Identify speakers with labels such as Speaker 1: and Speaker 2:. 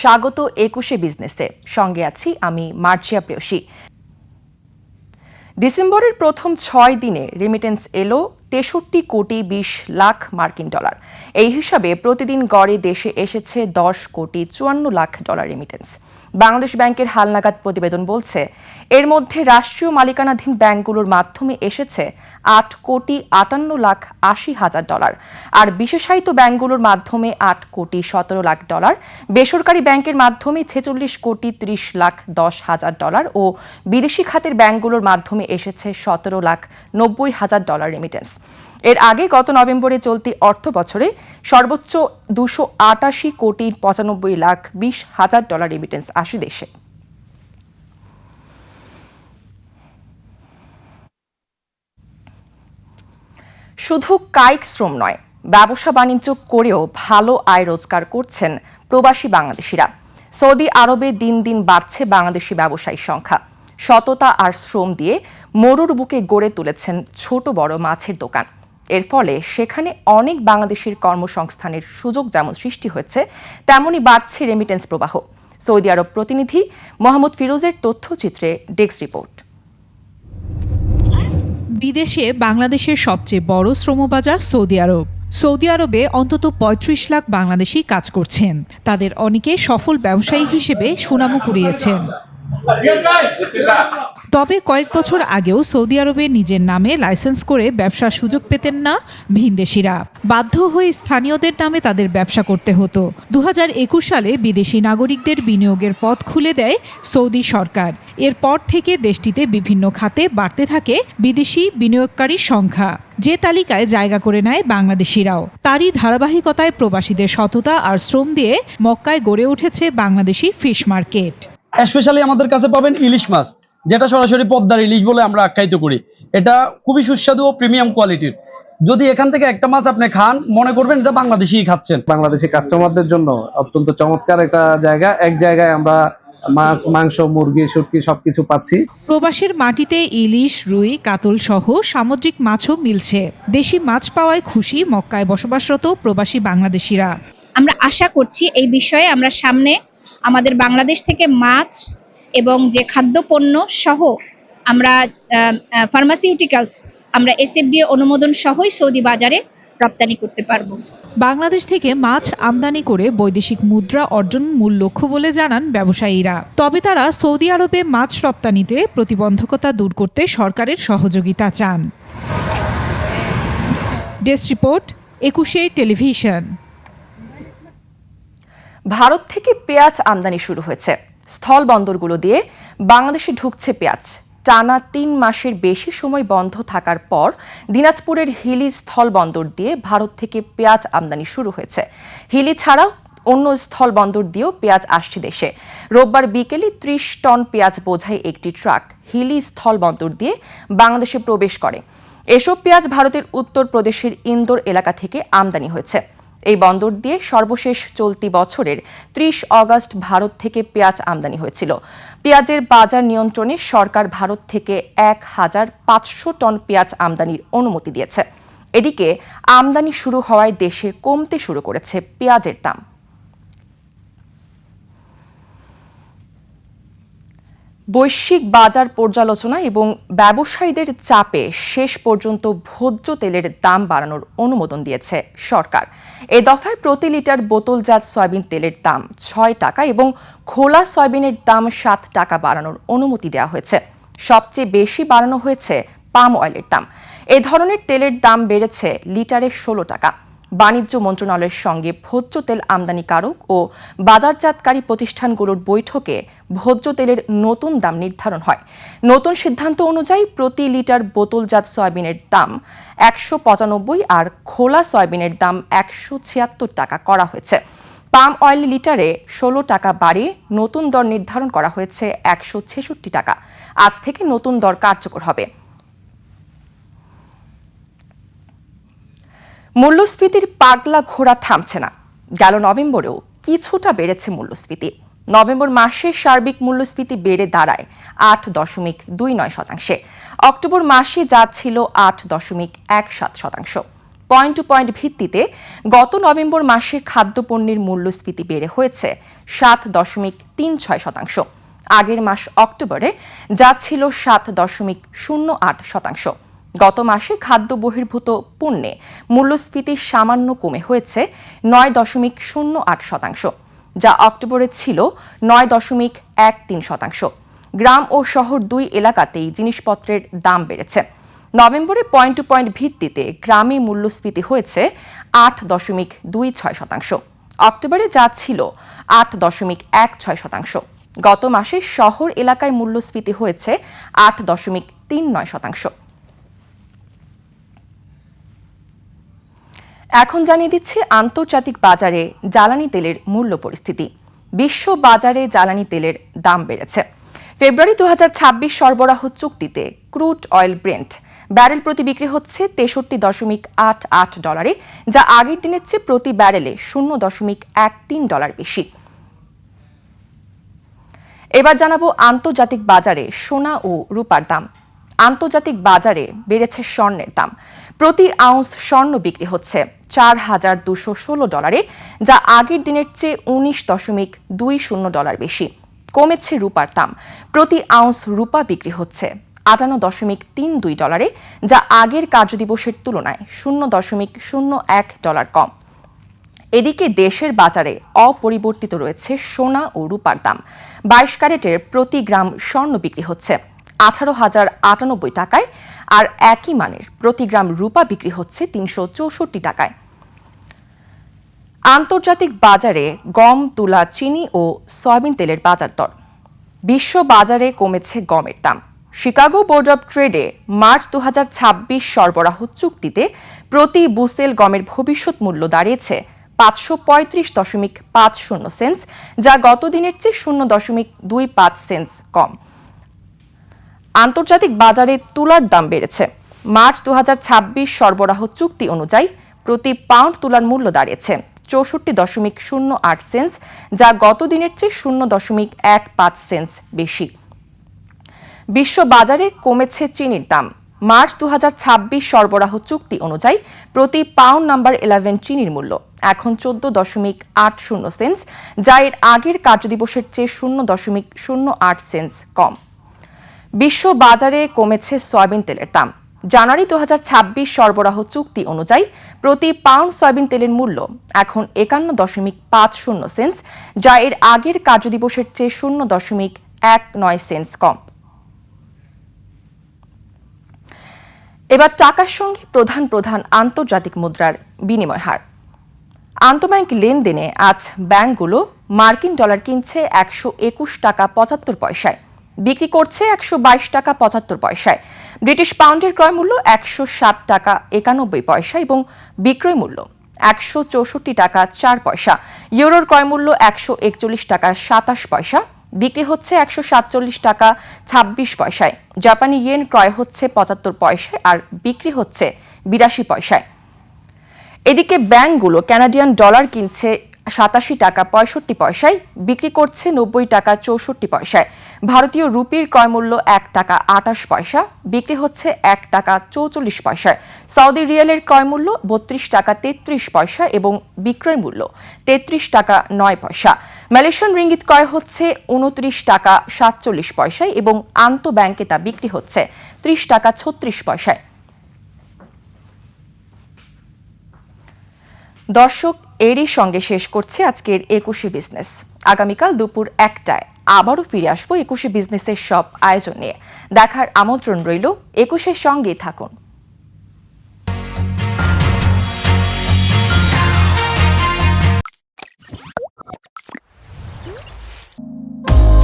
Speaker 1: স্বাগত একুশে বিজনেসে। সঙ্গে আছি আমি মার্চিয়া প্রেয়সী। ডিসেম্বরের প্রথম ছয় দিনে রেমিটেন্স এলো তেষট্টি কোটি বিশ লাখ মার্কিন ডলার। এই হিসাবে প্রতিদিন গড়ে দেশে এসেছে দশ কোটি চুয়ান্ন লাখ ডলার রেমিটেন্স বাংলাদেশ ব্যাংকের হালনাগাদ প্রতিবেদন বলছে, এর মধ্যে রাষ্ট্রীয় মালিকানাধীন ব্যাংকগুলোর মাধ্যমে এসেছে আট কোটি আটান্ন লাখ আশি হাজার ডলার। আর বিশেষায়িত ব্যাংকগুলোর মাধ্যমে আট কোটি সতেরো লাখ ডলার, বেসরকারি ব্যাংকের মাধ্যমে ছেচল্লিশ কোটি ত্রিশ লাখ দশ হাজার ডলার ও বিদেশি খাতের ব্যাংকগুলোর মাধ্যমে এসেছে সতেরো লাখ নব্বই হাজার ডলার রেমিটেন্স এর আগে গত নভেম্বরে চলতি অর্থ বছরে সর্বোচ্চ দুশো আটাশি কোটি পঁচানব্বই লাখ বিশ হাজার ডলার রেমিটেন্স আসে দেশে। শুধু কায়িক শ্রম নয়, ব্যবসা বাণিজ্য করেও ভালো আয় রোজগার করছেন প্রবাসী বাংলাদেশিরা। সৌদি আরবে দিন দিন বাড়ছে বাংলাদেশি ব্যবসায়ীর সংখ্যা। সততা আর শ্রম দিয়ে মরুর বুকে গড়ে তুলেছেন ছোট বড় মাছের দোকান। এর ফলে সেখানে অনেক বাংলাদেশের কর্মসংস্থানের সুযোগ যেমন সৃষ্টি হয়েছে তেমনই বাড়ছে রেমিটেন্স প্রবাহ। সৌদি আরব প্রতিনিধি মোহাম্মদ ফিরোজের তথ্যচিত্রে ডেস্ক রিপোর্ট।
Speaker 2: বিদেশে বাংলাদেশের সবচেয়ে বড় শ্রমবাজার সৌদি আরব। সৌদি আরবে অন্তত ৩৫ লাখ বাংলাদেশি কাজ করছেন। তাদের অনেকে সফল ব্যবসায়ী হিসেবে সুনামও কুড়িয়েছেন। তবে কয়েক বছর আগেও সৌদি আরবে নিজের নামে লাইসেন্স করে ব্যবসার সুযোগ পেতেন না ভিনদেশিরা বাধ্য হয়ে স্থানীয়দের নামে তাদের ব্যবসা করতে হতো। দু হাজার একুশ সালে বিদেশি নাগরিকদের বিনিয়োগের পথ খুলে দেয় সৌদি সরকার। এরপর থেকে দেশটিতে বিভিন্ন খাতে বাড়তে থাকে বিদেশি বিনিয়োগকারীর সংখ্যা। যে তালিকায় জায়গা করে নেয় বাংলাদেশিরাও। তারই ধারাবাহিকতায় প্রবাসীদের সততা আর শ্রম দিয়ে মক্কায় গড়ে উঠেছে বাংলাদেশি ফিশ মার্কেট।
Speaker 3: স্পেশালি আমাদের কাছে পাবেন ইলিশ মাছ। যেটা সরাসরি পদ্মার ইলিশ বলে আমরা আখ্যায়িত করি। এটা খুবই সুস্বাদু ও প্রিমিয়াম কোয়ালিটির যদি এখান থেকে একটা মাছ আপনি খান মনে করবেন এটা বাংলাদেশিই খাচ্ছেন।
Speaker 4: বাংলাদেশি কাস্টমারদের জন্য অত্যন্ত চমৎকার একটা জায়গা। এক জায়গায় আমরা মাছ মাংস মুরগি সুটকি সবকিছু পাচ্ছি।
Speaker 2: প্রবাসের মাটিতে ইলিশ রুই কাতল সহ সামুদ্রিক মাছও মিলছে। দেশি মাছ পাওয়ায় খুশি মক্কায় বসবাসরত প্রবাসী বাংলাদেশিরা।
Speaker 5: আমরা আশা করছি এই বিষয়ে আমরা সামনে আমাদের বাংলাদেশ থেকে মাছ এবং যে খাদ্যপণ্য সহ আমরা ফার্মাসিউটিক্যালস আমরা এসএফডিএ অনুমোদন সহই সৌদি বাজারে রপ্তানি করতে পারব।
Speaker 2: বাংলাদেশ থেকে মাছ আমদানি করে বৈদেশিক মুদ্রা অর্জন মূল লক্ষ্য বলে জানান ব্যবসায়ীরা। তবে তারা সৌদি আরবে মাছ রপ্তানিতে প্রতিবন্ধকতা দূর করতে সরকারের সহযোগিতা চান। Desk report Ekushey television.
Speaker 1: Bharat থেকে পেঁয়াজ আমদানি শুরু হয়েছে। স্থল বন্দরগুলো দিয়ে বাংলাদেশে ঢুকছে পেঁয়াজ। টানা তিন মাসের বেশি সময় বন্ধ থাকার পর দিনাজপুরের হিলি স্থল বন্দর দিয়ে ভারত থেকে পেঁয়াজ আমদানি শুরু হয়েছে। হিলি ছাড়াও অন্য স্থল বন্দর দিয়েও পেঁয়াজ আসছে দেশে। রোববার বিকেলে ত্রিশ টন পেঁয়াজ বোঝাই একটি ট্রাক হিলি স্থল বন্দর দিয়ে বাংলাদেশে প্রবেশ করে। এসব পেঁয়াজ ভারতের উত্তরপ্রদেশের ইন্দোর এলাকা থেকে আমদানি হয়েছে। এই বন্দর দিয়ে সর্বশেষ চলতি বছরের ত্রিশ অগস্ট ভারত থেকে পেঁয়াজ আমদানি হয়েছিল। পেঁয়াজের বাজার নিয়ন্ত্রণে সরকার ভারত থেকে এক হাজার পাঁচশো টন পেঁয়াজ আমদানির অনুমতি দিয়েছে। এদিকে আমদানি শুরু হওয়ায় দেশে কমতে শুরু করেছে পেঁয়াজের দাম। বৈশ্বিক বাজার পর্যালোচনা এবং ব্যবসায়ীদের চাপে শেষ পর্যন্ত ভোজ্য তেলের দাম বাড়ানোর অনুমোদন দিয়েছে সরকার। এ দফায় প্রতি লিটার বোতলজাত সয়াবিন তেলের দাম ছয় টাকা এবং খোলা সয়াবিনের দাম সাত টাকা বাড়ানোর অনুমতি দেওয়া হয়েছে। সবচেয়ে বেশি বাড়ানো হয়েছে পাম অয়েলের দাম। এ ধরনের তেলের দাম বেড়েছে লিটারে ষোলো টাকা। বাণিজ্য মন্ত্রণালয়ের সঙ্গে ভোজ্য তেল আমদানিকারক ও বাজারজাতকারী প্রতিষ্ঠানগুলোর বৈঠকে ভোজ্য তেলের নতুন দাম নির্ধারণ হয়। নতুন সিদ্ধান্ত অনুযায়ী প্রতি লিটার বোতলজাত সয়াবিনের দাম একশো পঁচানব্বই আর খোলা সয়াবিনের দাম একশো ছিয়াত্তর টাকা করা হয়েছে। পাম অয়েল লিটারে ষোলো টাকা বাড়িয়ে নতুন দর নির্ধারণ করা হয়েছে একশো ছেষট্টি টাকা। আজ থেকে নতুন দর কার্যকর হবে। মূল্যস্ফীতির পাগলা ঘোড়া থামছে না। গেল নভেম্বরেও কিছুটা বেড়েছে মূল্যস্ফীতি। নভেম্বর মাসে সার্বিক মূল্যস্ফীতি বেড়ে দাঁড়ায় আট দশমিক দুই নয় শতাংশে। অক্টোবর মাসে যা ছিল আট দশমিক এক সাত শতাংশ। পয়েন্ট টু পয়েন্ট ভিত্তিতে গত নভেম্বর মাসে খাদ্যপণ্যের মূল্যস্ফীতি বেড়ে হয়েছে সাত দশমিক তিন ছয় শতাংশ। আগের মাস অক্টোবরে যা ছিল সাত দশমিক শূন্য আট শতাংশ। গত মাসে খাদ্য বহির্ভূত পণ্যে মূল্যস্ফীতি সামান্য কমে হয়েছে নয় দশমিক শূন্য আট শতাংশ, যা অক্টোবরে ছিল নয় দশমিক এক তিন শতাংশ। গ্রাম ও শহর দুই এলাকাতেই জিনিসপত্রের দাম বেড়েছে। নভেম্বরে পয়েন্ট টু পয়েন্ট ভিত্তিতে গ্রামে মূল্যস্ফীতি হয়েছে আট দশমিক দুই ছয় শতাংশ। অক্টোবরে যা ছিল আট দশমিক এক ছয় শতাংশ। গত মাসে শহর এলাকায় মূল্যস্ফীতি হয়েছে আট দশমিক তিন নয় শতাংশ। এখন জানিয়ে দিচ্ছে আন্তর্জাতিক বাজারে জ্বালানি তেলের মূল্য পরিস্থিতি। বিশ্ব বাজারে জ্বালানি তেলের দাম বেড়েছে। ফেব্রুয়ারি দু হাজার ছাব্বিশ সরবরাহ চুক্তিতে ক্রুড অয়েল ব্রেন্ট। ব্যারেল প্রতি বিক্রি হচ্ছে তেষট্টি দশমিক আট আট ডলারে, যা আগের দিনের চেয়ে প্রতি ব্যারেলে শূন্য দশমিক এক তিন ডলার বেশি। এবার জানাব আন্তর্জাতিক বাজারে সোনা ও রূপার দাম। আন্তর্জাতিক বাজারে বেড়েছে স্বর্ণের দাম। প্রতি আউন্স স্বর্ণ বিক্রি হচ্ছে চার হাজার দুশো ষোলো ডলারে, যা আগের দিনের চেয়ে উনিশ দশমিক দুই শূন্য ডলার বেশি। কমেছে রূপার দাম। প্রতি আউন্স রূপা বিক্রি হচ্ছে আটান্ন দশমিক তিন দুই ডলারে, যা আগের কার্যদিবসের তুলনায় শূন্য দশমিক শূন্য এক ডলার কম। এদিকে দেশের বাজারে অপরিবর্তিত রয়েছে সোনা ও রূপার দাম। বাইশ ক্যারেটের প্রতি গ্রাম স্বর্ণ বিক্রি হচ্ছে আঠারো হাজার আটানব্বই টাকায় আর একই মানের প্রতি গ্রাম রূপা বিক্রি হচ্ছে তিনশো চৌষট্টি টাকায়। আন্তর্জাতিক বাজারে গম, তুলা, চিনি ও সয়াবিন তেলের বাজার দর। বিশ্ব বাজারে কমেছে গমের দাম। শিকাগো বোর্ড অব ট্রেডে মার্চ দু হাজার ছাব্বিশ সরবরাহ চুক্তিতে প্রতি বুসেল গমের ভবিষ্যৎ মূল্য দাঁড়িয়েছে পাঁচশো পঁয়ত্রিশ দশমিক পাঁচ শূন্য সেন্স যা গত দিনের চেয়ে শূন্য দশমিক দুই পাঁচ সেন্স কম। আন্তর্জাতিক বাজারে তুলার দাম বেড়েছে। মার্চ দু হাজার ছাব্বিশ সরবরাহ চুক্তি অনুযায়ী প্রতি পাউন্ড তুলার মূল্য দাঁড়িয়েছে চৌষট্টি দশমিক শূন্য আট সেন্স যা গত দিনের চেয়ে শূন্য দশমিক এক পাঁচ সেন্স বেশি। বিশ্ব বাজারে কমেছে চিনির দাম। মার্চ দু হাজার ছাব্বিশ সরবরাহ চুক্তি অনুযায়ী প্রতি পাউন্ড নাম্বার ইলেভেন চিনির মূল্য, এখন চোদ্দ দশমিক আট শূন্য সেন্স যা এর আগের কার্যদিবসের চেয়ে শূন্য দশমিক শূন্য আট সেন্স কম। বিশ্ব বাজারে কমেছে সয়াবিন তেলের দাম। জানুয়ারি দু হাজার ছাব্বিশ সরবরাহ চুক্তি অনুযায়ী প্রতি পাউন্ড সয়াবিন তেলের মূল্য এখন একান্ন দশমিক পাঁচ শূন্য সেন্স যা এর আগের কার্যদিবসের চেয়ে শূন্য দশমিক এক নয় সেন্স কম। এবার টাকার সঙ্গে প্রধান প্রধান আন্তর্জাতিক মুদ্রার বিনিময় হার। আন্তঃব্যাংক লেনদেনে আজ ব্যাংকগুলো মার্কিন ডলার কিনছে একশো একুশ টাকা পঁচাত্তর পয়সায়। বিক্রি করছে একশো বাইশ টাকা পঁচাত্তর পয়সায়। ব্রিটিশ পাউন্ডের ক্রয় মূল্য একশো ষাট টাকা একানব্বই পয়সা এবং বিক্রয় মূল্য একশো চৌষট্টি টাকা চার পয়সা। ইউরোর ক্রয় মূল্য একশো একচল্লিশ টাকা সাতাশ পয়সা, বিক্রি হচ্ছে একশো সাতচল্লিশ টাকা ছাব্বিশ পয়সায়। জাপানি ইয়েন ক্রয় হচ্ছে পঁচাত্তর পয়সায় আর বিক্রি হচ্ছে বিরাশি পয়সায়। এদিকে ব্যাংকগুলো ক্যানাডিয়ান ডলার কিনছে সাতাশি টাকা পঁয়ষট্টি পয়সায়, বিক্রি করছে নব্বই টাকা চৌষট্টি পয়সায়। ভারতীয় রুপির ক্রয়মূল্য এক টাকা আটাশ পয়সা, বিক্রি হচ্ছে এক টাকা চৌচল্লিশ পয়সায়। সৌদি রিয়ালের ক্রয়মূল্য বত্রিশ টাকা তেত্রিশ পয়সা এবং বিক্রয় মূল্য তেত্রিশ টাকা নয় পয়সা। মালয়েশিয়ান রিঙ্গিত ক্রয় হচ্ছে উনত্রিশ টাকা সাতচল্লিশ পয়সায় এবং আন্ত ব্যাংকে তা বিক্রি হচ্ছে ত্রিশ টাকা ছত্রিশ পয়সায়। দর্শক, এরই সঙ্গে শেষ করছে আজকের একুশে বিজনেস। আগামীকাল দুপুর একটায় আবারও ফিরে আসব একুশে বিজনেসের সব আয়োজন নিয়ে। দেখার আমন্ত্রণ রইল একুশের সঙ্গেই থাকুন।